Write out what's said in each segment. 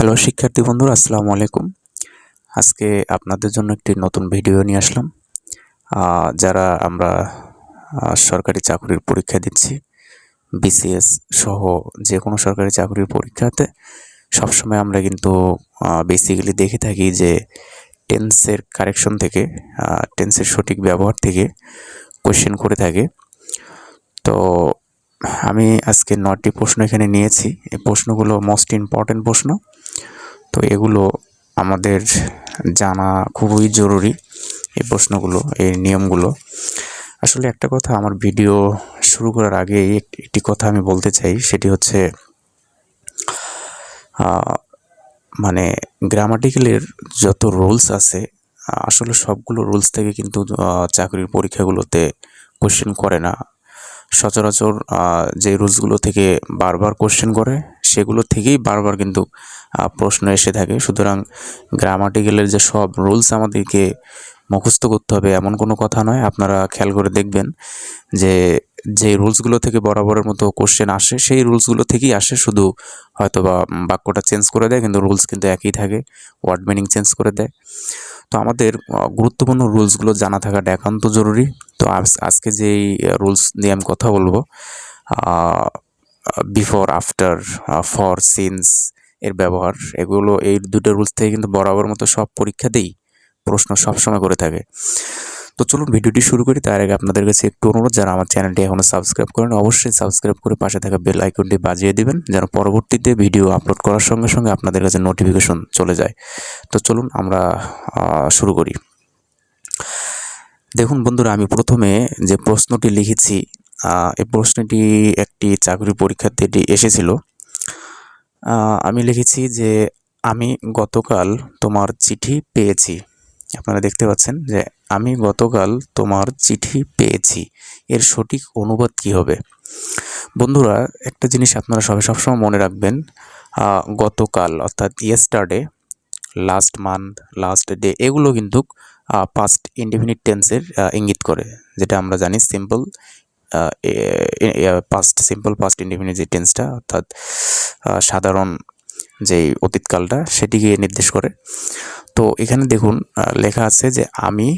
Hello শিক্ষার্থী বন্ধুরা, আসসালামু আলাইকুম। আজকে আপনাদের জন্য একটি নতুন ভিডিও নিয়ে আসলাম। যারা আমরা সরকারি চাকরির পরীক্ষা দিচ্ছি বিসিএস সহ যে কোনো সরকারি চাকরির পরীক্ষাতে, সবসময় আমরা কিন্তু বেসিক্যালি দেখে থাকি যে টেন্সের কারেকশন থেকে টেন্সের সঠিক ব্যবহার থেকে কোশ্চেন করে থাকে। তো, আমি আজকে নটি প্রশ্ন এখানে নিয়েছি। এই প্রশ্নগুলো মোস্ট ইম্পর্ট্যান্ট প্রশ্ন। তো এগুলো আমাদের জানা খুবই জরুরি, এই প্রশ্নগুলো, এই নিয়মগুলো। আসলে একটা কথা, আমার ভিডিও শুরু করার আগে এক- একটি কথা আমি বলতে চাই, সেটি হচ্ছে মানে গ্রামাটিক্যালের যত রুলস আছে, আসলে সবগুলো রুলস থেকে কিন্তু চাকরির পরীক্ষাগুলোতে কোশ্চেন করে না। সচরাচর যে রুলসগুলো থেকে বারবার কোশ্চেন করে সেগুলো থেকেই বারবার কিন্তু প্রশ্ন এসে থাকে। সুতরাং গ্রামাটিক্যালের যে সব রুলস আমাদেরকে মুখস্থ করতে হবে এমন কোনো কথা নয়। আপনারা খেয়াল করে দেখবেন যে যে রুলসগুলো থেকে বরাবরের মতো কোশ্চেন আসে, সেই রুলসগুলো থেকেই আসে। শুধু হয়তো বা বাক্যটা চেঞ্জ করে দেয়, কিন্তু রুলস কিন্তু একই থাকে ওয়ার্ড মিনিং চেঞ্জ করে দেয়। তো আমাদের গুরুত্বপূর্ণ রুলসগুলো জানা থাকাটা একান্ত জরুরি। তো আজ- আজকে যেই রুলস নিয়ে আমি কথা বলব বিফোর আফটার ফর সিন্স এর ব্যবহার। এগুলো, এই দুটো রুলস থেকে কিন্তু বরাবর মতো সব পরীক্ষাতেই প্রশ্ন সবসময় করে থাকে। তো চলুন ভিডিওটি শুরু করি। তার আগে আপনাদের কাছে একটু অনুরোধ, যারা আমার চ্যানেলটি এখনও সাবস্ক্রাইব করেন অবশ্যই সাবস্ক্রাইব করে পাশে থাকা বেল আইকনটি বাজিয়ে দিবেন, যেন পরবর্তীতে ভিডিও আপলোড করার সঙ্গে সঙ্গে আপনাদের কাছে নোটিফিকেশন চলে যায়। তো চলুন আমরা শুরু করি। দেখুন বন্ধুরা, আমি প্রথমে যে প্রশ্নটি লিখেছি এই প্রশ্নটি একটি চাকরি পরীক্ষাতে এটি এসেছিল আমি লিখেছি যে, আমি গতকাল তোমার চিঠি পেয়েছি। আপনারা দেখতে পাচ্ছেন যে, আমি গতকাল তোমার চিঠি পেয়েছি। এর সঠিক অনুবাদ কী হবে? বন্ধুরা, একটা জিনিস আপনারা সবাই সবসময় মনে রাখবেন গতকাল, অর্থাৎ yesterday last month last day এগুলো কিন্তু পাস্ট ইনডিফিনিট টেন্সের ইঙ্গিত করে। যেটা আমরা জানি simple past simple past indefinite যে টেন্সটা অর্থাৎ সাধারণ যেই অতীতকালটা সেটিকে নির্দেশ করে। তো এখানে দেখুন লেখা আছে যে আমি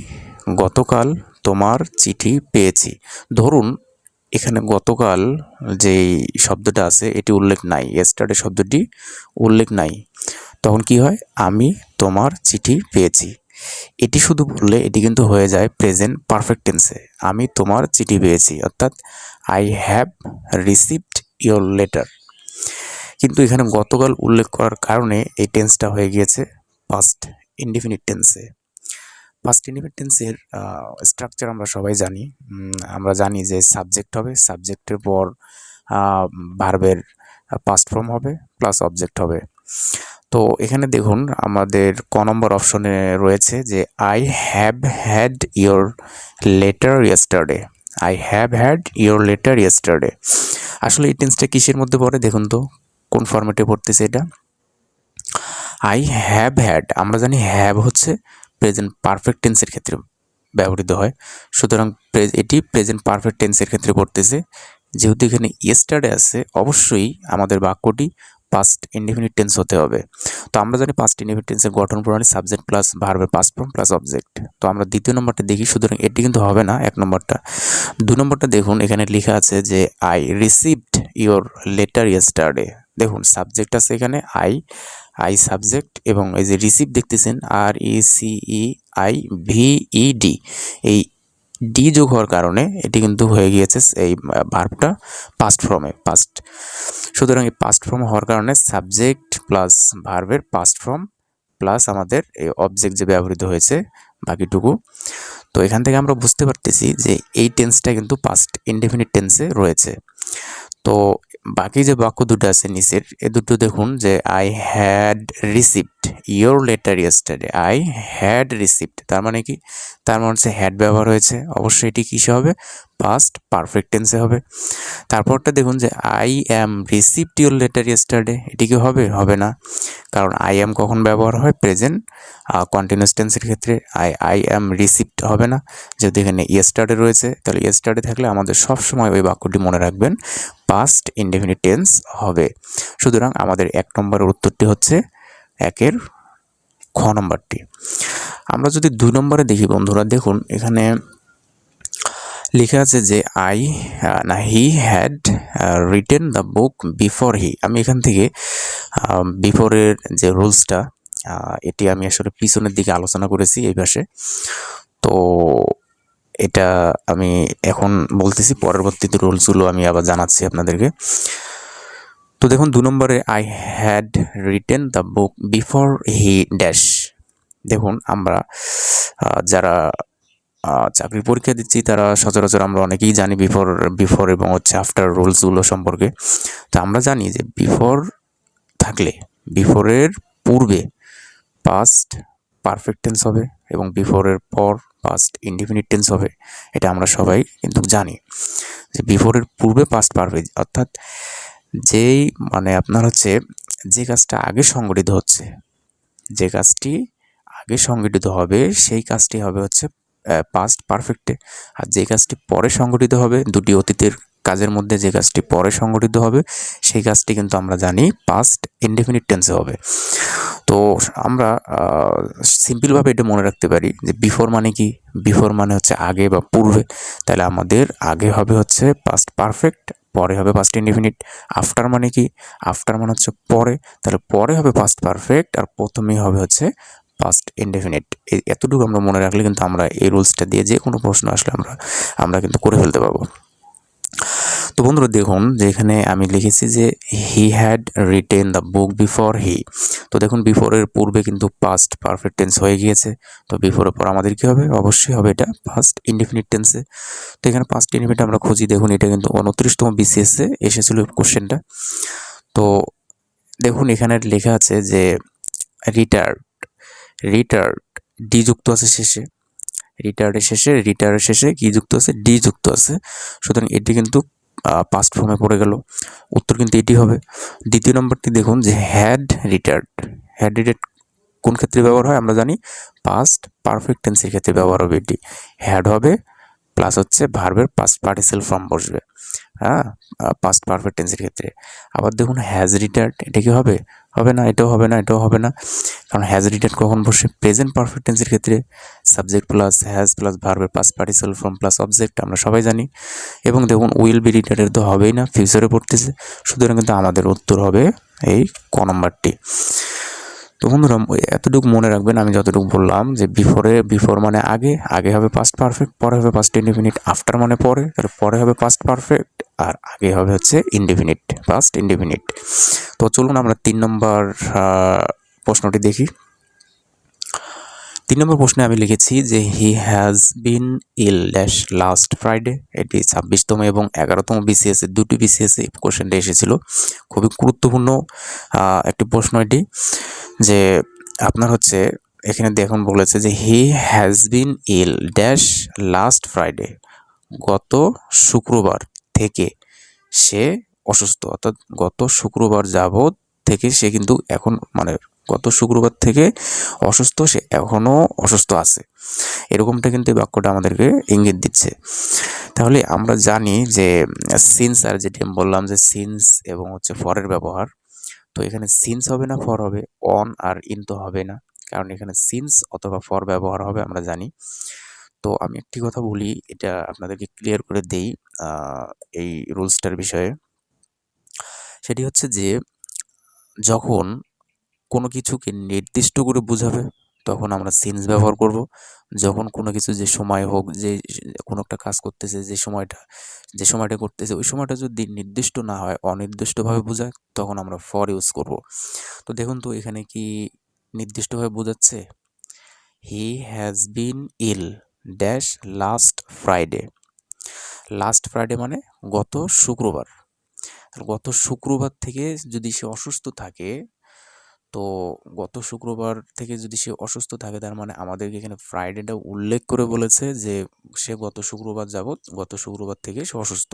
গতকাল তোমার চিঠি পেয়েছি। ধরুন, এখানে গতকাল যেই শব্দটা আছে, এটি উল্লেখ নাই। এস্টারডে শব্দটি উল্লেখ নাই। তখন কি হয়? আমি তোমার চিঠি পেয়েছি। এটি শুধু বললে এটি কিন্তু হয়ে যায় প্রেজেন্ট পারফেক্ট টেন্সে আমি তোমার চিঠি পেয়েছি, অর্থাৎ I have received your letter কিন্তু এখানে গতকাল উল্লেখ করার কারণে এই টেন্সটা হয়ে গিয়েছে পাস্ট ইনডিফিনিট টেন্সে পাস্ট ইনডিফিনিট টেন্সের স্ট্রাকচার আমরা সবাই জানি। আমরা জানি যে সাবজেক্ট হবে সাবজেক্টের পর ভার্বের পাস্ট ফর্ম হবে প্লাস অবজেক্ট হবে। তো এখানে দেখুন, আমাদের ক নম্বর অপশনে রয়েছে যে I have had your letter yesterday I have had your letter yesterday আসলে এই টেন্সটা কিসের মধ্যে পড়ে দেখুন তো, কোন ফর্মেটে পড়তেছে এটা? আই হ্যাভ হ্যাড আমরা জানি হ্যাভ হচ্ছে প্রেজেন্ট পারফেক্ট টেন্সের ক্ষেত্রে ব্যবহৃত হয়। সুতরাং এটি প্রেজেন্ট পারফেক্ট টেন্সের ক্ষেত্রে পড়তেছে। যেহেতু এখানে ইয়েস্টারডে আছে, অবশ্যই আমাদের বাক্যটি পাস্ট ইনডিফিনিট টেন্স হতে হবে। তো আমরা জানি পাস্ট ইনডিফিনিট টেন্সের গঠন প্রণালী সাবজেক্ট প্লাস ভার্বের পাস্ট ফর্ম প্লাস অবজেক্ট তো আমরা দ্বিতীয় নম্বরটা দেখি, সুতরাং এটি কিন্তু হবে না এক নম্বরটা। দু নম্বরটা দেখুন, এখানে লেখা আছে যে I received your letter yesterday দেখুন সাবজেক্ট আছে এখানে আই আই সাবজেক্ট এবং এই যে রিসিভ দেখতেছেন আর E C E I V E D এই ডি যোগ হওয়ার কারণে এটি কিন্তু হয়ে গিয়েছে এই ভার্বটা পাস্ট ফর্মে পাস্ট সুতরাং এই পাস্ট ফর্ম হওয়ার কারণে সাবজেক্ট প্লাস ভার্বের পাস্ট ফর্ম প্লাস আমাদের এই অবজেক্ট যে ব্যবহৃত হয়েছে বাকিটুকু। তো এখান থেকে আমরা বুঝতে পারতেছি যে এই টেন্সটা কিন্তু পাস্ট ইনডেফিনিট টেন্সে রয়েছে। তো বাকি যে বাক্য দুটো আছে নিচের, এ দুটো দেখুন যে I had received your letter yesterday I had received তার মানে কি? তার মানে হচ্ছে হ্যাড ব্যবহার হয়েছে, অবশ্যই এটি কিসে হবে? পাস্ট পারফেক্ট টেন্সে হবে। তারপরটা দেখুন যে I am received your letter yesterday এটি কি হবে? হবে না। কারণ আই অ্যাম কখন ব্যবহার হয়? প্রেজেন্ট কন্টিনিউয়াস টেন্সের ক্ষেত্রে। আই আই অ্যাম রিসিভড হবে না। যেহেতু এখানে ইয়েস্টারডে রয়েছে, তাহলে ইয়েস্টারডে থাকলে আমাদের সব সময় ওই বাক্যটি মনে রাখবেন। পাস্ট ইনডেফিনিট হবে। সুতরাং আমাদের এক নম্বরের উত্তরটি হচ্ছে একের খ নম্বরটি। আমরা যদি দুই নম্বরে দেখি বন্ধুরা, দেখুন এখানে লেখা আছে যে আই না he had written the book before he আমি এখান থেকে বিফোরের যে রুলসটা এটি আমি আসলে পিছনের দিকে আলোচনা করেছি এই পাশে। তো এটা আমি এখন বলতেছি পরবর্তীতে রুলসগুলো আমি আবার জানাচ্ছি আপনাদেরকে। তো দেখুন, দু নম্বরে I had written the book before he dash দেখুন, আমরা যারা চাকরির পরীক্ষা দিচ্ছি, তারা সচরাচর আমরা অনেকেই জানি বিফোর বিফোর এবং হচ্ছে আফটার রুলসগুলো সম্পর্কে। তো আমরা জানি যে বিফোর থাকলে বিফোরের পূর্বে পাস্ট পারফেক্ট টেন্স হবে এবং বিফোরের পর পাস্ট ইনডিফিনিট টেন্স হবে, এটা আমরা সবাই কিন্তু জানি। যে বিফোরের পূর্বে পাস্ট পারফেক্ট অর্থাৎ যেই মানে আপনার হচ্ছে যে কাজটা আগে সংগঠিত হচ্ছে, যে কাজটি আগে সংগঠিত হবে, সেই কাজটি হবে হচ্ছে পাস্ট পারফেক্টে আর যে কাজটি পরে সংগঠিত হবে, দুটি অতীতের কাজের মধ্যে যে কাজটি পরে সংগঠিত হবে, সেই কাজটি কিন্তু আমরা জানি পাস্ট ইনডেফিনিট টেন্সে হবে। তো আমরা সিম্পলভাবে এটা মনে রাখতে পারি যে বিফোর মানে কি? বিফোর মানে হচ্ছে আগে বা পূর্বে। তাহলে আমাদের আগে হবে হচ্ছে পাস্ট পারফেক্ট পরে হবে পাস্ট ইনডিফিনিট আফটার মানে কি? আফটার মানে হচ্ছে পরে। তাহলে পরে হবে পাস্ট পারফেক্ট আর প্রথমেই হবে হচ্ছে পাস্ট ইনডেফিনিট এতটুকু আমরা মনে রাখলে কিন্তু আমরা এই রুলসটা দিয়ে যে কোনো প্রশ্ন আসলে আমরা আমরা কিন্তু করে ফেলতে পারব। তো বন্ধুরা দেখুন যে এখানে আমি লিখেছি যে he had written the book before he তো দেখুন বিফোরের পূর্বে কিন্তু পাস্ট পারফেক্ট টেন্স হয়ে গিয়েছে। তো বিফোরের পর আমাদের কী হবে? অবশ্যই হবে এটা ফার্স্ট ইনডিফিনিট টেন্সে তো এখানে পাস্ট ইনডিফিনিট আমরা খুঁজি, দেখুন এটা কিন্তু উনত্রিশতম বিসিএসে এসেছিল কোশ্চেনটা তো দেখুন এখানে লেখা আছে যে রিটার্ড রিটার্ড ডি যুক্ত আছে শেষে। রিটার্ডের শেষে রিটার্ডের শেষে কি যুক্ত আছে? ডি যুক্ত আছে। সুতরাং এটি কিন্তু পাস্ট ফর্মে পড়ে গেল। উত্তর কিন্তু এটি হবে। দ্বিতীয় নম্বরটি দেখুন যে হ্যাড রিটার্ড হ্যাড রিটার্ড কোন ক্ষেত্রে ব্যবহার হয় আমরা জানি? পাস্ট পারফেক্ট টেন্সের ক্ষেত্রে ব্যবহার হবে এটি। হ্যাড হবে প্লাস হচ্ছে ভার্বের পাস্ট পার্টিসেল ফর্ম বসবে। হ্যাঁ পাস্ট পারফেক্ট টেন্সের ক্ষেত্রে। আবার দেখুন হ্যাজ রিটার্ড এটা কি হবে? হবে না, এটাও হবে না, এটাও হবে না। কারণ হ্যাজ রিটার্ড কখন বসে? প্রেজেন্ট পারফেক্ট টেন্সের ক্ষেত্রে সাবজেক্ট প্লাস হ্যাজ প্লাস ভার্বের past participle form plus object আমরা সবাই জানি। এবং দেখুন উইল বি রিটার্ডের তো হবেই না ফিউচারে পড়তেছে। সুতরাং কিন্তু আমাদের উত্তর হবে এই ক নম্বরটি। তো বন্ধুরা, এতটুকু মনে রাখবেন, আমি যতটুকু বললাম যে বিফোরে বিফোর মানে আগে আগে হবে পাস্ট পারফেক্ট পরে হবে পাস্ট ইনডিফিনিট আফটার মানে পরে, তাহলে পরে হবে পাস্ট পারফেক্ট আর আগে হবে হচ্ছে ইনডিফিনিট পাস্ট ইনডিফিনিট তো চলুন আমরা তিন নম্বর প্রশ্নটি দেখি। তিন নম্বর প্রশ্নে আমি লিখেছি যে he has been ill dash last Friday এটি ছাব্বিশতম এবং এগারোতম বিসিএস দুটি বিসিএস এ কোশ্চেনটা এসেছিল। খুবই গুরুত্বপূর্ণ একটি প্রশ্ন এটি যে, আপনার হচ্ছে এখানে দেখুন বলেছে যে he has been ill dash last Friday গত শুক্রবার থেকে সে অসুস্থ, অর্থাৎ গত শুক্রবার যাবৎ থেকে সে কিন্তু এখন মানে গত শুক্রবার থেকে অসুস্থ, সে এখনও অসুস্থ আছে। এরকমটা কিন্তু এই বাক্যটা আমাদেরকে ইঙ্গিত দিচ্ছে। তাহলে আমরা জানি যে সিন্স আর যেটি আমি বললাম যে সিন্স এবং হচ্ছে ফরের ব্যবহার, তো এখানে সিন্স হবে না ফর হবে অন আর ইন তো হবে না, কারণ এখানে সিন্স অথবা ফর ব্যবহার হবে, আমরা জানি। তো আমি একটি কথা বলি, এটা আপনাদেরকে ক্লিয়ার করে দেই এই রুলসটার বিষয়ে। সেটি হচ্ছে যে, যখন কোনো কিছুকে নির্দিষ্ট করে বোঝাবে, তখন আমরা সিন্স ব্যবহার করব। যখন কোনো কিছু যে সময় হোক, যে কোনো একটা কাজ করতেছে, যে সময়টা যে সময়টা করতেছে, ওই সময়টা যদি নির্দিষ্ট না হয়, অনির্দিষ্টভাবে বোঝায়, তখন আমরা ফর ইউজ করব। তো দেখুন তো, এখানে কি নির্দিষ্টভাবে বোঝাচ্ছে? He has been ill dash last Friday last Friday মানে গত শুক্রবার। গত শুক্রবার থেকে যদি সে অসুস্থ থাকে তো গত শুক্রবার থেকে যদি সে অসুস্থ থাকে, তার মানে আমাদেরকে এখানে ফ্রাইডেটা উল্লেখ করে বলেছে যে, সে গত শুক্রবার যাবৎ, গত শুক্রবার থেকে সে অসুস্থ।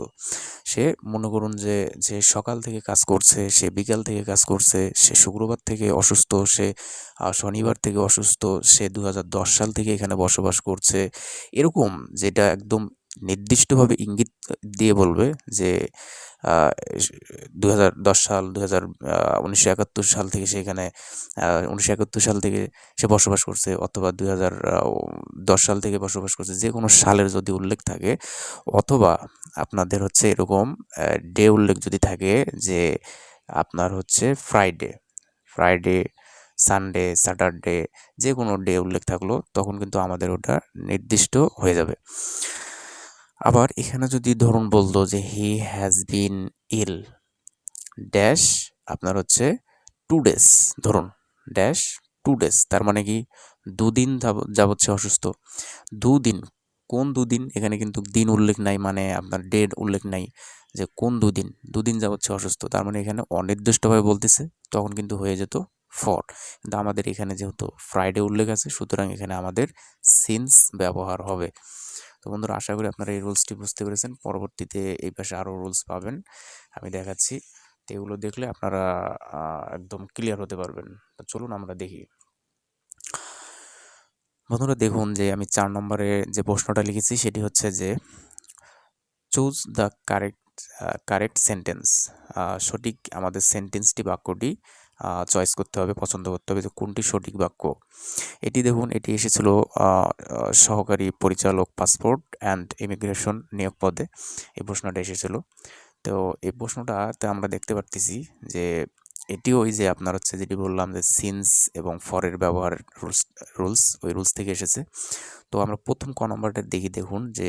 সে মনে করুন যে যে সকাল থেকে কাজ করছে, সে বিকাল থেকে কাজ করছে, সে শুক্রবার থেকে অসুস্থ, সে শনিবার থেকে অসুস্থ, সে দু হাজার দশ সাল থেকে এখানে বসবাস করছে। এরকম যেটা একদম নির্দিষ্টভাবে ইঙ্গিত দিয়ে বলবে যে দু হাজার দশ সাল দু হাজার উনিশশো সাল থেকে সেখানে উনিশশো একাত্তর সাল থেকে সে বসবাস করছে অথবা দু দশ সাল থেকে বসবাস করছে, যে কোনো সালের যদি উল্লেখ থাকে, অথবা আপনাদের হচ্ছে এরকম ডে উল্লেখ যদি থাকে যে আপনার হচ্ছে ফ্রাইডে ফ্রাইডে সানডে স্যাটারডে যে কোনো ডে উল্লেখ থাকল, তখন কিন্তু আমাদের ওটা নির্দিষ্ট হয়ে যাবে। আবার এখানে যদি ধরুন বলতো যে he has been ill dash আপনার হচ্ছে টু ডেজ ধরুন ড্যাশ টু ডেজ তার মানে কি দুদিন যাবৎ সে অসুস্থ। দুদিন, কোন দুদিন? এখানে কিন্তু দিন উল্লেখ নাই মানে আপনার ডেট উল্লেখ নাই যে কোন দুদিন দুদিন যাবৎ সে অসুস্থ। তার মানে এখানে অনির্দিষ্টভাবে বলতেছে, তখন কিন্তু হয়ে যেত ফর কিন্তু আমাদের এখানে যেহেতু ফ্রাইডে উল্লেখ আছে, সুতরাং এখানে আমাদের সিন্স ব্যবহার হবে। তো বন্ধুরা, আশা করি আপনারা এই রুলসটি বুঝতে পেরেছেন। পরবর্তীতে এই পাশে আরও রুলস পাবেন। আমি দেখাচ্ছি। তো এগুলো দেখলে আপনারা একদম ক্লিয়ার হতে পারবেন। তো চলুন আমরা দেখি। বন্ধুরা, দেখুন যে আমি চার নম্বরে যে প্রশ্নটা লিখেছি, সেটি হচ্ছে যে choose the correct correct sentence সঠিক আমাদের সেন্টেন্সটি বাক্যটি চয়েস করতে হবে, পছন্দ করতে হবে যে কোনটি সঠিক বাক্য। এটি দেখুন, এটি এসেছিল সহকারী পরিচালক পাসপোর্ট অ্যান্ড ইমিগ্রেশন নিয়োগ পদে। এই প্রশ্নটা এসেছিল। তো এই প্রশ্নটাতে আমরা দেখতে পারতেছি যে এটিও ওই যে আপনার হচ্ছে যেটি বললাম যে সিন্স এবং ফরের ব্যবহার রুলস রুলস ওই রুলস থেকে এসেছে। তো আমরা প্রথম ক নম্বরটা দেখি, দেখুন যে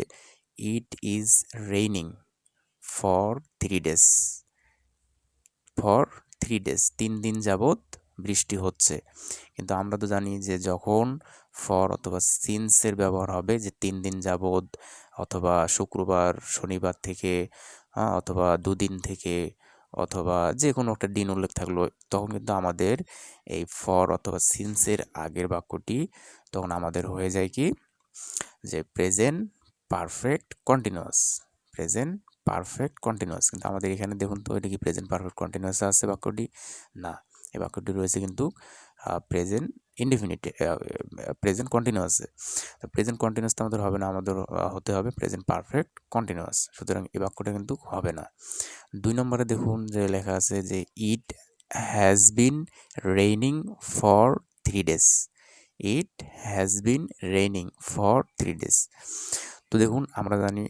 it is raining for three days for three days তিন দিন যাবৎ বৃষ্টি হচ্ছে। কিন্তু আমরা তো জানি যে যখন ফর অথবা সিন্সের ব্যবহার হবে যে তিন দিন যাবৎ অথবা শুক্রবার, শনিবার থেকে অথবা দুদিন থেকে অথবা যে কোনো একটা দিন উল্লেখ থাকল, তখন কিন্তু আমাদের এই ফর অথবা সিন্সের আগের বাক্যটি তখন আমাদের হয়ে যায় কি? যে present perfect continuous present perfect continuous কিন্তু আমাদের এখানে দেখুন তো, এটা কি প্রেজেন্ট পারফেক্ট কন্টিনিউয়াস আছে বাক্যটি? না। এই বাক্যটি রয়েছে কিন্তু প্রেজেন্ট ইনডিফিনিট প্রেজেন্ট কন্টিনিউয়াসে তো প্রেজেন্ট কন্টিনিউয়াস তো আমাদের হবে না, আমাদের হতে হবে প্রেজেন্ট পারফেক্ট কন্টিনিউয়াস সুতরাং এই বাক্যটা কিন্তু হবে না। দুই নম্বরে দেখুন যে লেখা আছে যে it has been raining for three days it has been raining for three days তো দেখুন, আমরা জানি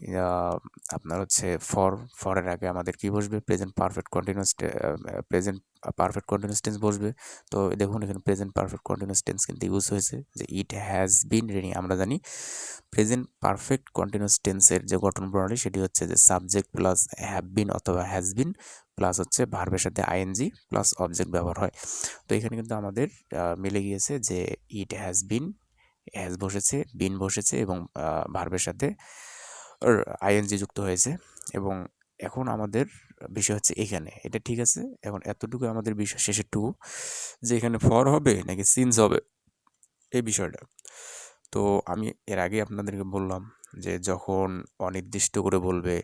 আপনার হচ্ছে ফর ফরের আগে আমাদের কি বসবে? Present perfect continuous present perfect continuous tense বসবে। তো দেখুন, এখানে প্রেজেন্ট পারফেক্ট কন্টিনিউয়াস টেন্স কিন্তু ইউজ হয়েছে যে ইট হ্যাজ বিন রেনিং আমরা জানি প্রেজেন্ট পারফেক্ট কন্টিনিউয়াস টেন্সের যে গঠন প্রণালী সেটি হচ্ছে যে সাবজেক্ট প্লাস হ্যাভ বিন অথবা হ্যাজ বিন প্লাস হচ্ছে ভার্বের সাথে আইএনজি প্লাস অবজেক্ট ব্যবহার হয়। তো এখানে কিন্তু আমাদের মিলে গিয়েছে যে ইট হ্যাজ বিন হ্যাজ বসেছে বিন বসেছে এবং ভার্বের সাথে আইএনজি যুক্ত হয়েছে এবং এখন আমাদের বিষয় হচ্ছে এখানে। এটা ঠিক আছে? এখন এতটুকু আমাদের বিষয় শেষেরটুকু যে এখানে ফর হবে নাকি সিনস হবে, এই বিষয়টা। তো আমি এর আগে আপনাদেরকে বললাম যে যখন অনির্দিষ্ট করে বলবে,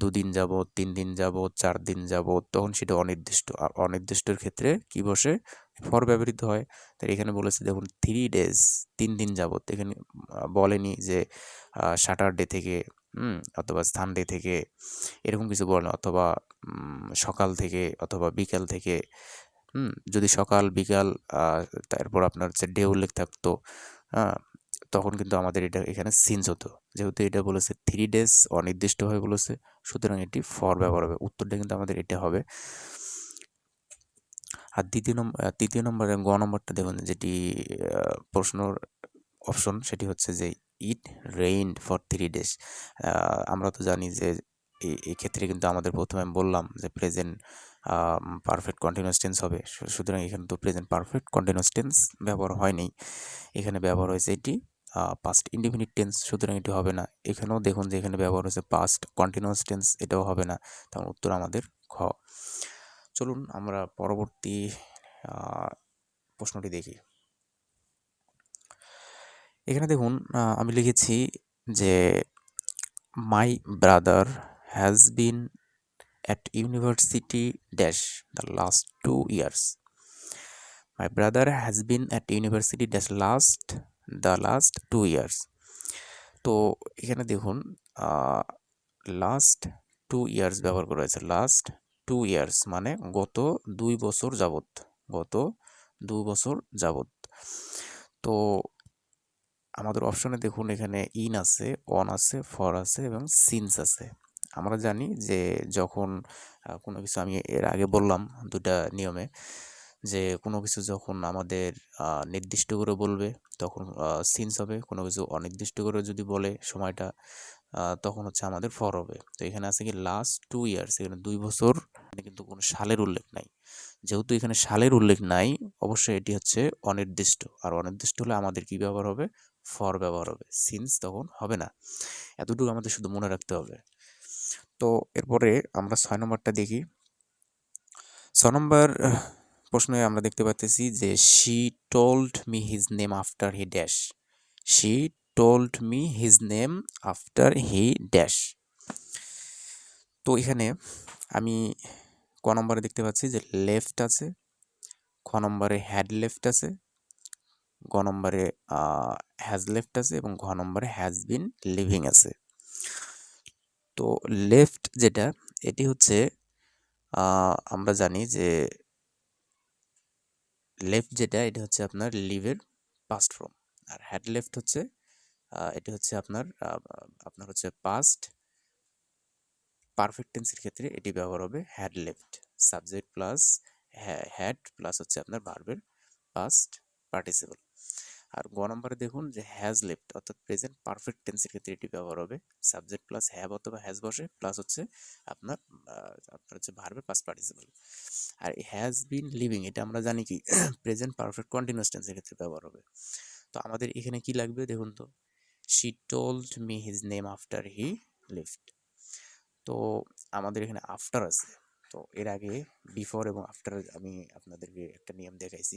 দুদিন যাব তিন দিন যাব চার দিন যাব তখন সেটা অনির্দিষ্ট। আর অনির্দিষ্টর ক্ষেত্রে কি বসে? ফর ব্যবহৃত হয়। তাই এখানে বলেছে, দেখুন থ্রি ডেজ তিন দিন যাবত এখানে বলেনি যে স্যাটারডে থেকে অথবা সানডে থেকে এরকম কিছু বলে অথবা সকাল থেকে অথবা বিকাল থেকে যদি সকাল, বিকাল তারপর আপনার হচ্ছে ডে উল্লেখ থাকতো হ্যাঁ তখন কিন্তু আমাদের এটা এখানে সিনস হতো। যেহেতু এটা বলেছে থ্রি ডেজ অনির্দিষ্টভাবে বলেছে, সুতরাং এটি ফর ব্যবহার হবে। উত্তরটা কিন্তু আমাদের এটা হবে। আর দ্বিতীয় নম্বর তৃতীয় নম্বরে গ নম্বরটা দেখুন, যেটি প্রশ্নর অপশন সেটি হচ্ছে যে it rain for three days আমরা তো জানি যে এই ক্ষেত্রে কিন্তু আমাদের প্রথমে আমি বললাম যে প্রেজেন্ট পারফেক্ট কন্টিনিউয়াস টেন্স হবে। সুতরাং এখানে তো প্রেজেন্ট পারফেক্ট কন্টিনিউয়াস টেন্স ব্যবহার হয়নি। এখানে ব্যবহার হয়েছে এটি পাস্ট ইন্ডিফিনিট টেন্স সুতরাং এটি হবে না। এখানেও দেখুন যে, এখানে ব্যবহার হয়েছে পাস্ট কন্টিনিউয়াস টেন্স এটাও হবে না। তখন উত্তর আমাদের খ চলুন আমরা পরবর্তী প্রশ্নটি দেখি। এখানে দেখুন আমি লিখেছি যে my brother has been at university dash the last two years my brother has been at university dash last the last two years তো এখানে দেখুন লাস্ট টু ইয়ার্স ব্যবহার করা হয়েছে। লাস্ট টু ইয়ার্স মানে গত দুই বছর যাবত গত দুই বছর যাবত তো আমাদের অপশনে দেখুন, এখানে ইন আছে অন আছে ফর আছে এবং সিন্স আছে। আমরা জানি যে যখন কোনো কিছু আমি এর আগে বললাম দুটা নিয়মে, যে কোনো কিছু যখন আমাদের নির্দিষ্ট করে বলবে, তখন সিন্স হবে, কোনো কিছু অনির্দিষ্ট করে যদি বলে সময়টা তখন হচ্ছে আমাদের ফর হবে। তো এখানে আছে কি লাস্ট টু ইয়ার্স এখানে দুই বছর কিন্তু কোনো সালের উল্লেখ নাই। যেহেতু এখানে সালের উল্লেখ নাই, অবশ্যই এটি হচ্ছে অনির্দিষ্ট। আর অনির্দিষ্ট হলে আমাদের কি ব্যবহার হবে? ফর ব্যবহার হবে। সিন্স তখন হবে না। এতটুকু আমাদের শুধু মনে রাখতে হবে। তো এরপরে আমরা ছয় নম্বরটা দেখি। ছয় নম্বর প্রশ্নে আমরা দেখতে পাচ্ছি যে she told me his name after he dash she told me his name after he dash তো এখানে আমি ক নম্বরে দেখতে পাচ্ছি যে লেফট আছে, খ নম্বরে হ্যাড লেফট আছে, গ নম্বরে হ্যাজ লেফট আছে এবং ঘ নম্বরে হ্যাজ বিন লিভিং আছে। তো লেফট যেটা, এটি হচ্ছে আমরা জানি যে লেফট যেটা, এটা হচ্ছে আপনার লিভের পাস্ট ফর্ম আর হ্যাড লেফট হচ্ছে এটি হচ্ছে আপনার আপনার হচ্ছে পাস্ট পারফেক্ট টেন্সের ক্ষেত্রে এটি ব্যবহার হবে had left subject plus had plus হচ্ছে আপনার ভার্বের পাস্ট পার্টিসিপল আর গ নম্বরে দেখুন যে হ্যাজ লেফট অর্থাৎ প্রেজেন্ট পারফেক্ট টেন্সের ক্ষেত্রে এটি ব্যবহার হবে সাবজেক্ট প্লাস হ্যাভ অথবা হ্যাজ বসে প্লাস হচ্ছে আপনার আপনার হচ্ছে ভার্বের পাস্ট পার্টিসিপল আর হ্যাজ বিন লিভিং এটা আমরা জানি কি প্রেজেন্ট পারফেক্ট কন্টিনিউয়াস টেন্সের ক্ষেত্রে ব্যবহার হবে। তো আমাদের এখানে কি লাগবে দেখুন তো? She told me his name after he left তো আমাদের এখানে আফটার আছে। তো এর আগে বিফোর এবং আফটার আমি আপনাদেরকে একটা নিয়ম দেখাইছি।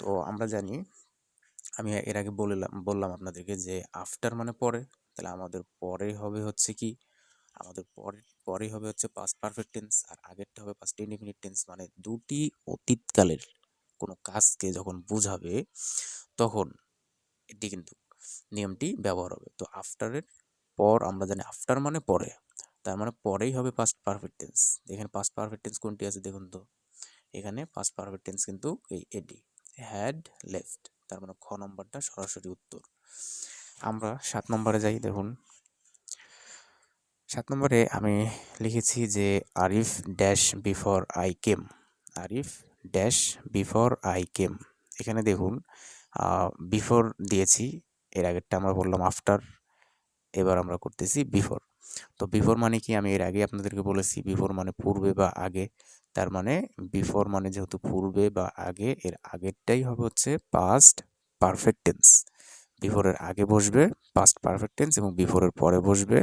তো আমরা জানি, আমি এর আগে বললাম বললাম আপনাদেরকে যে আফটার মানে পরে। তাহলে আমাদের পরে হবে হচ্ছে কি? আমাদের পরে পরে হবে হচ্ছে পাস্ট পারফেক্ট টেন্স আর আগেরটা হবে পাস্ট ইনডিফিনিট টেন্স মানে দুটি অতীতকালের কোনো কাজকে যখন বোঝাবে, তখন এটি কিন্তু নিয়মটি ব্যবহার হবে। তো আফটারের পর আমরা জানি আফটার মানে পরে। তার মানে পরেই হবে পাস্ট পারফেক্ট টেন্স এখানে পাস্ট পারফেক্ট টেন্স কোনটি আছে দেখুন তো। এখানে পাস্ট পারফেক্ট টেন্স কিন্তু এই এডি হ্যাড লেফট তার মানে খ নম্বরটা সরাসরি উত্তর। আমরা সাত নম্বরে যাই দেখুন। সাত নম্বরে আমি লিখেছি যে Arif dash before I came Arif dash before I came এখানে দেখুন বিফোর দিয়েছি এর আগেরটা আমরা বললাম আফটার এবার আমরা করতেছি বিফোর তো বিফোর মানে কি? আমি এর আগে আপনাদেরকে বলেছি বিফোর মানে পূর্বে বা আগে। তার মানে বিফোর মানে যেহেতু পূর্বে বা আগে, এর আগেরটাই হবে হচ্ছে পাস্ট পারফেক্ট টেন্স বিফোরের আগে বসবে পাস্ট পারফেক্ট টেন্স এবং বিফোরের পরে বসবে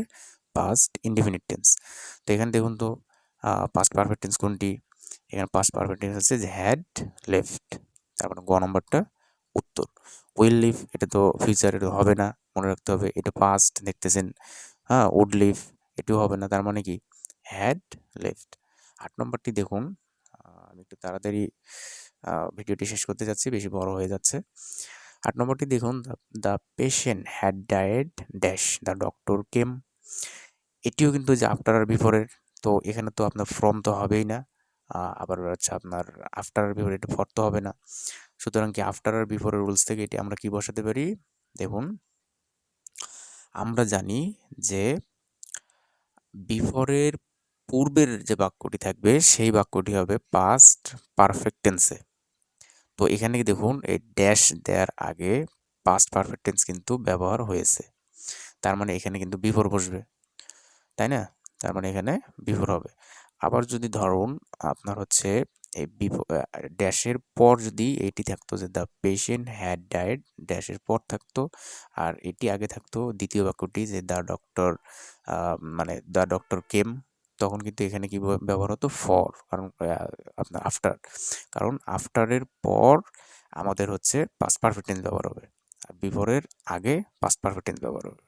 পাস্ট ইনডিফিনিট টেন্স তো এখানে দেখুন তো পাস্ট পারফেক্ট টেন্স কোনটি? এখানে পাস্ট পারফেক্ট টেন্স হচ্ছে হ্যাড লেফট তারপরে গ নম্বরটা উত্তর। উইল লিভ এটা তো ফিউচার এটা হবে না, মনে রাখতে হবে, এটা পাস্ট দেখতেছেন। হ্যাঁ উড লিভ এটিও হবে না, তার মানে কি? হ্যাড লেফট আট নম্বরটি দেখুন আমি একটু তাড়াতাড়ি ভিডিওটি শেষ করতে যাচ্ছি, বেশি বড় হয়ে যাচ্ছে। আট নম্বরটি দেখুন the patient had died dash the doctor came এটিও কিন্তু যে আফটার আর বিফোরের তো এখানে তো আপনার ফ্রম তো হবেই না আবার হচ্ছে আপনার আফটার বিফোর এটা ফর তো হবে না। সুতরাং কি আফটার আর বিফোরের রুলস থেকে এটি আমরা কি বসাতে পারি? দেখুন, আমরা জানি যে বিফোরের পূর্বের যে বাক্যটি থাকবে, সেই বাক্যটি হবে পাস্ট পারফেক্ট টেন্সে তো এখানে কি দেখুন, এই ড্যাশ দেওয়ার আগে পাস্ট পারফেক্ট টেন্স কিন্তু ব্যবহার হয়েছে। তার মানে এখানে কিন্তু বিফোর বসবে, তাই না? তার মানে এখানে বিফোর হবে। আবার যদি ধরুন, আপনার হচ্ছে এই ড্যাশের পর যদি এইটি থাকতো যে দ্য পেশেন্ট হ্যাড ডায়েড, ড্যাশের পর থাকতো। আর এটি আগে থাকতো দ্বিতীয় বাক্যটি যে দ্য ডক্টর মানে দ্য ডক্টর কেম, তখন কিন্তু এখানে কি ব্যব- ব্যবহার হতো? ফর, কারণ আপনার আফটার। কারণ আফটারের পর আমাদের হচ্ছে পাস্ট পারফেক্ট টেন্স ব্যবহার হবে। আর বিফোরের আগে পাস্ট পারফেক্ট টেন্স ব্যবহার হবে।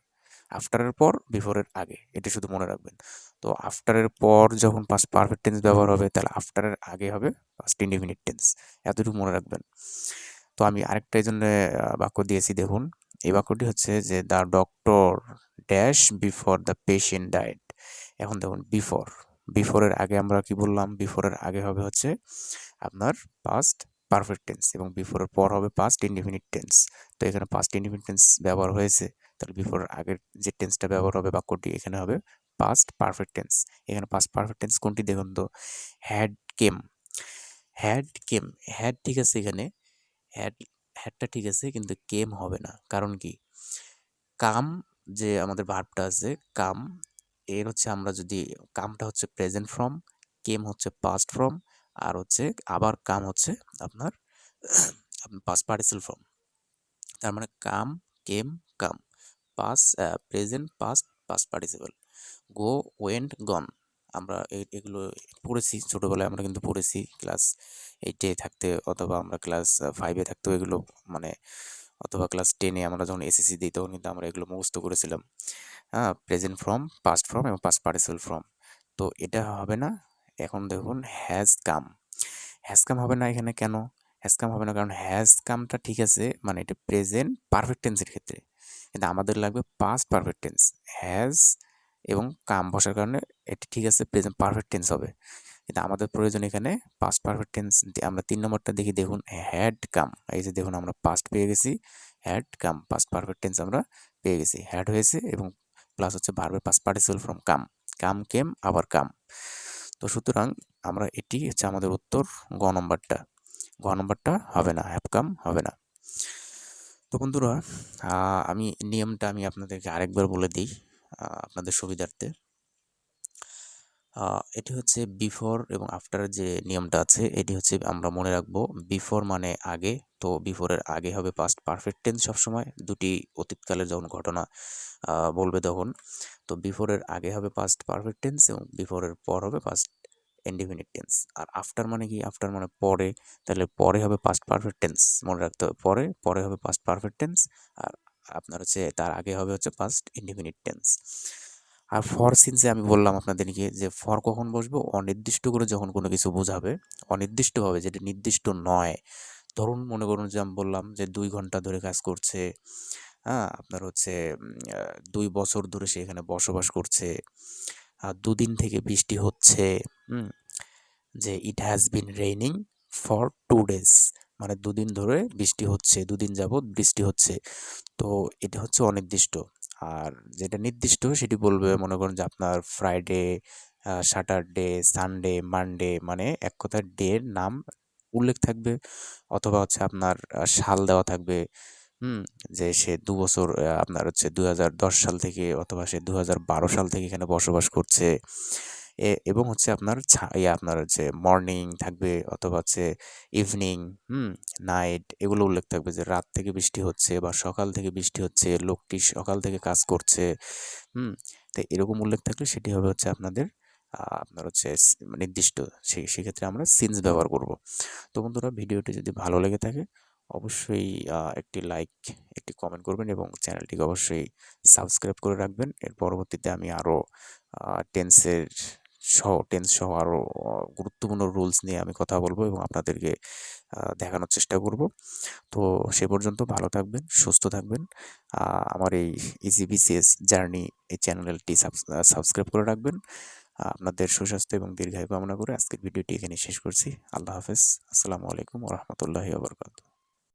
আফটারের পর বিফোরের আগে, এটা শুধু মনে রাখবেন। তো আফটারের পর যখন পাস্ট পারফেক্ট টেন্স ব্যবহার হবে, তাহলে আফটারের আগে হবে পাস্ট ইন্ডিফিনিট টেন্স এতটুকু মনে রাখবেন। তো আমি আরেকটা এই জন্য বাক্য দিয়েছি, দেখুন। এই বাক্যটি হচ্ছে যে the doctor dash before the patient died এখন দেখুন বিফোর বিফোরের আগে আমরা কি বললাম? বিফোরের আগে হবে হচ্ছে আপনার পাস্ট পারফেক্ট টেন্স এবং বিফোরের পর হবে পাস্ট ইনডিফিনিট টেন্স তো এখানে পাস্ট ইনডিফিনিট টেন্স ব্যবহার হয়েছে। তাহলে বিফোরের আগের যে টেন্সটা ব্যবহার হবে, বাক্যটি এখানে হবে পাস্ট পারফেক্ট টেন্স এখানে পাস্ট পারফেক্ট টেন্স কোনটি দেখুন তো? Had came had came had ঠিক আছে এখানে। হ্যাড হ্যাডটা ঠিক আছে, কিন্তু কেম হবে না। কারণ কি? কাম যে আমাদের ভার্বটা আছে, কাম, এর হচ্ছে আমরা যদি, কামটা হচ্ছে প্রেজেন্ট ফর্ম কেম হচ্ছে পাস্ট ফর্ম আর হচ্ছে আবার কাম হচ্ছে আপনার পাস্ট পার্টিসিল ফর্ম তার মানে come came. Come past present past past participle go went gone আমরা এগুলো পড়েছি, ছোটোবেলায় আমরা কিন্তু পড়েছি। ক্লাস এইটে থাকতে অথবা আমরা ক্লাস ফাইভে থাকতেও এগুলো মানে অথবা ক্লাস টেনে আমরা যখন এসএসসি দিই তখন কিন্তু আমরা এগুলো মুখস্থ করেছিলাম। হ্যাঁ প্রেজেন্ট ফর্ম পাস্ট ফর্ম এবং পাস্ট পার্টিসিপাল ফর্ম তো এটা হবে না, এখন দেখুন হ্যাজ কাম হ্যাজ কাম হবে না এখানে কেন? হ্যাজ কাম হবে না কারণ হ্যাজ কামটা ঠিক আছে মানে এটা প্রেজেন্ট পারফেক্ট টেন্সের ক্ষেত্রে। কিন্তু আমাদের লাগবে পাস্ট পারফেক্ট টেন্স হ্যাজ এবং কাম বসার কারণে এটি ঠিক আছে প্রেজেন্ট পারফেক্ট টেন্স হবে। কিন্তু আমাদের প্রয়োজন এখানে পাস্ট পারফেক্ট টেন্স আমরা তিন নম্বরটা দেখি, দেখুন হ্যাড কাম এই যে দেখুন, আমরা পাস্ট পেয়ে গেছি had come past perfect tense আমরা পেয়ে গেছি। হ্যাড হয়েছে এবং প্লাস হচ্ছে ভার্বের past participle from come come came আবার কাম তো সুতরাং আমরা এটি হচ্ছে আমাদের উত্তর গ নম্বরটা। গ নম্বরটা হবে না হ্যাভ কাম হবে না। তো বন্ধুরা আমি নিয়মটা আমি আপনাদেরকে আরেকবার বলে দিই। আপনাদের সুবিধার্থে। এটি হচ্ছে বিফোর এবং আফটার যে নিয়মটা আছে, এটি হচ্ছে আমরা মনে রাখব বিফোর মানে আগে, তো বিফোরের আগে হবে পাস্ট পারফেক্ট টেন্স সবসময়, দুটি অতীতকালের যখন ঘটনা বলবে তখন। তো বিফোরের আগে হবে পাস্ট পারফেক্ট টেন্স এবং বিফোরের পর হবে পাস্ট ইনডিফিনিট টেন্স আর আফটার মানে কি? আফটার মানে পরে, তাহলে পরে হবে পাস্ট পারফেক্ট টেন্স মনে রাখতে হবে। পরে পরে হবে পাস্ট পারফেক্ট টেন্স আর আপনার হচ্ছে তার আগে হবে হচ্ছে পাস্ট ইনডিফিনিট টেন্স আর ফর সিন্সে আমি বললাম আপনাদেরকে যে ফর কখন বসবো? অনির্দিষ্ট করে যখন কোনো কিছু বোঝাবে, অনির্দিষ্টভাবে যেটা নির্দিষ্ট নয়। ধরুন মনে করুন যে আমি বললাম যে দুই ঘণ্টা ধরে কাজ করছে হ্যাঁ আপনার হচ্ছে দুই বছর ধরে সে এখানে বসবাস করছে, আর দুদিন থেকে বৃষ্টি হচ্ছে যে it has been raining for two days মানে দুদিন ধরে বৃষ্টি হচ্ছে, দুদিন যাবৎ বৃষ্টি হচ্ছে। তো এটা হচ্ছে অনির্দিষ্ট। আর যেটা নির্দিষ্ট সেটি বলবে, মনে করেন যে আপনার ফ্রাইডে স্যাটারডে সানডে মানডে মানে এক কথায় ডের নাম উল্লেখ থাকবে। অথবা হচ্ছে আপনার সাল দেওয়া থাকবে। হুম, যে সে দু বছর আপনার হচ্ছে দু হাজার দশ সাল থেকে অথবা সে দু হাজার বারো সাল থেকে এখানে বসবাস করছে। এবং হচ্ছে আপনার ইয়ে আপনার হচ্ছে মর্নিং থাকবে অথবা হচ্ছে ইভিনিং হুম নাইট এগুলো উল্লেখ থাকবে যে রাত থেকে বৃষ্টি হচ্ছে বা সকাল থেকে বৃষ্টি হচ্ছে, লোকটি সকাল থেকে কাজ করছে, হুম, তো এরকম উল্লেখ থাকলে সেটি হবে হচ্ছে আপনাদের আপনার হচ্ছে নির্দিষ্ট সেই সেক্ষেত্রে আমরা সিন্স ব্যবহার করব। তো বন্ধুরা ভিডিওটি যদি ভালো লেগে থাকে, অবশ্যই একটি লাইক একটি কমেন্ট করবেন এবং চ্যানেলটিকে অবশ্যই সাবস্ক্রাইব করে রাখবেন। এর পরবর্তীতে আমি আরও টেন্সের সহ টেন্স সহ আরও গুরুত্বপূর্ণ রুলস নিয়ে আমি কথা বলব এবং আপনাদেরকে দেখানোর চেষ্টা করব। তো সে পর্যন্ত ভালো থাকবেন, সুস্থ থাকবেন। আমার এই ইজি বিসিএস জার্নি এই চ্যানেলটি সাবস্ক্রাইব করে রাখবেন। আপনাদের সুস্বাস্থ্য এবং দীর্ঘায়ু কামনা করে আজকের ভিডিওটি এখানে শেষ করছি। আল্লাহ হাফেজ। আসসালামু আলাইকুম রহমতুল্লাহি আবরকাত